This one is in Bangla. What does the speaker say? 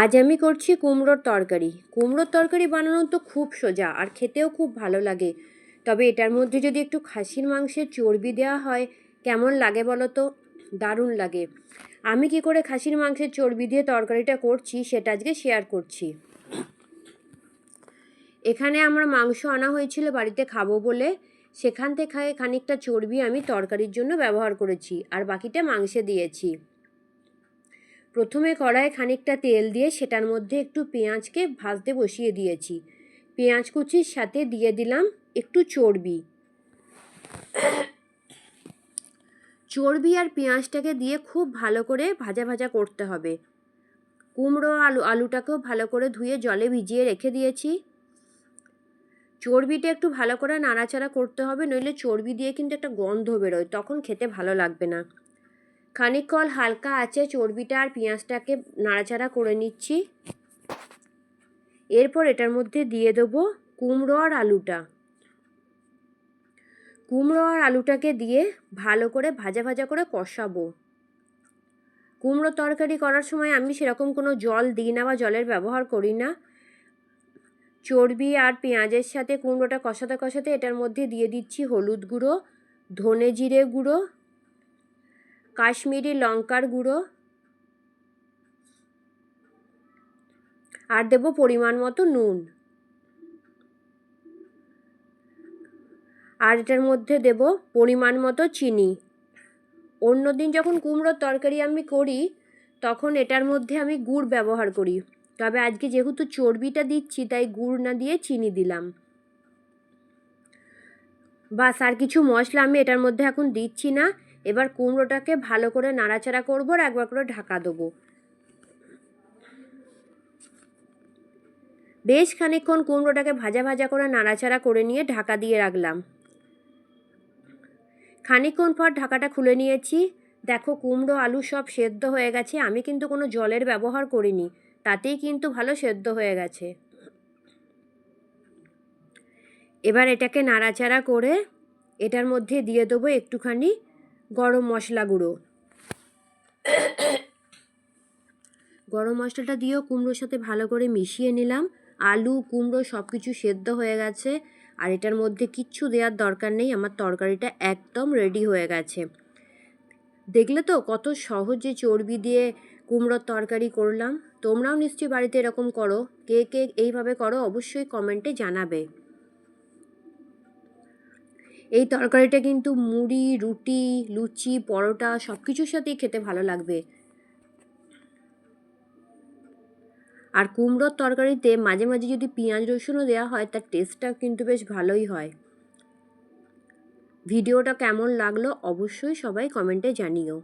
আজ আমি করছি কুমড়োর তরকারি। কুমড়োর তরকারি বানানো তো খুব সোজা আর খেতেও খুব ভালো লাগে। তবে এটার মধ্যে যদি একটু খাসির মাংসের চর্বি দেওয়া হয়, কেমন লাগে বলো তো? দারুণ লাগে। আমি কি করে খাসির মাংসের চর্বি দিয়ে তরকারিটা করছি সেটা আজকে শেয়ার করছি। এখানে আমার মাংস আনা হয়েছিল বাড়িতে খাব বলে। সেখান থেকে খানিকটা চর্বি আমি তরকারির জন্য ব্যবহার করেছি আর বাকিটা মাংসে দিয়েছি। প্রথমে কড়ায় খানিকটা তেল দিয়ে সেটার মধ্যে একটু পেঁয়াজকে ভাজতে বসিয়ে দিয়েছি। পেঁয়াজ কুচির সাথে দিয়ে দিলাম একটু চর্বি। চর্বি আর পেঁয়াজটাকে দিয়ে খুব ভালো করে ভাজা ভাজা করতে হবে। কুমড়ো আলু, আলুটাকেও ভালো করে ধুয়ে জলে ভিজিয়ে রেখে দিয়েছি। চর্বিটা একটু ভালো করে নাড়াচাড়া করতে হবে, নইলে চর্বি দিয়ে কিন্তু একটা গন্ধ বেরোয়, তখন খেতে ভালো লাগবে না। খানিকক্ষণ হালকা আছে, চর্বিটা আর পেঁয়াজটাকে নাড়াচাড়া করে নিচ্ছি। এরপর এটার মধ্যে দিয়ে দেবো কুমড়ো আর আলুটা। কুমড়ো আর আলুটাকে দিয়ে ভালো করে ভাজা ভাজা করে কষাবো। কুমড়ো তরকারি করার সময় আমি সেরকম কোনো জল দিই না বা জলের ব্যবহার করি না। চর্বি আর পেঁয়াজের সাথে কুমড়োটা কষাতে কষাতে এটার মধ্যে দিয়ে দিচ্ছি হলুদ গুঁড়ো, ধনে জিরে গুঁড়ো কাশ্মীরি লঙ্কার গুঁড়ো। আর দেব পরিমাণ মতো নুন। আর এটার মধ্যে দেব পরিমাণ মতো চিনি। অন্যদিন যখন কুমড়োর তরকারি আমি করি, তখন এটার মধ্যে আমি গুড় ব্যবহার করি। তবে আজকে যেহেতু চর্বিটা দিচ্ছি, তাই গুড় না দিয়ে চিনি দিলাম। বাস, আর কিছু মশলা আমি এটার মধ্যে এখন দিচ্ছি না। এবার কুমড়োটাকে ভালো করে নাড়াচাড়া করব আর একবার করে ঢাকা দেবো। বেশ খানিকক্ষণ কুমড়োটাকে ভাজা ভাজা করে নাড়াচাড়া করে নিয়ে ঢাকা দিয়ে রাখলাম। খানিকক্ষণ পর ঢাকাটা খুলে নিয়েছি। দেখো কুমড়ো, আলু সব সেদ্ধ হয়ে গেছে। আমি কিন্তু কোনো জলের ব্যবহার করিনি, তাতেই কিন্তু ভালো সেদ্ধ হয়ে গেছে। এবার এটাকে নাড়াচাড়া করে এটার মধ্যে দিয়ে দেবো একটুখানি গরম মশলা গুঁড়ো। গরম মশলাটা দিয়েও কুমড়োর সাথে ভালো করে মিশিয়ে নিলাম। আলু, কুমড়ো সব কিছু সেদ্ধ হয়ে গেছে। আর এটার মধ্যে কিচ্ছু দেওয়ার দরকার নেই, আমার তরকারিটা একদম রেডি হয়ে গেছে। দেখলে তো কত সহজে চর্বি দিয়ে কুমড়োর তরকারি করলাম। তোমরাও নিশ্চয়ই বাড়িতে এরকম করো। কে কে এইভাবে করো অবশ্যই কমেন্টে জানাবে। এই তরকারিটা কিন্তু মুড়ি, রুটি, লুচি, পরোটা সব কিছুর সাথেই খেতে ভালো লাগবে। আর কুমড়োর তরকারিতে মাঝে মাঝে যদি পেঁয়াজ রসুনও দেওয়া হয়, তার টেস্টটা কিন্তু বেশ ভালোই হয়। ভিডিওটা কেমন লাগল অবশ্যই সবাই কমেন্টে জানিও।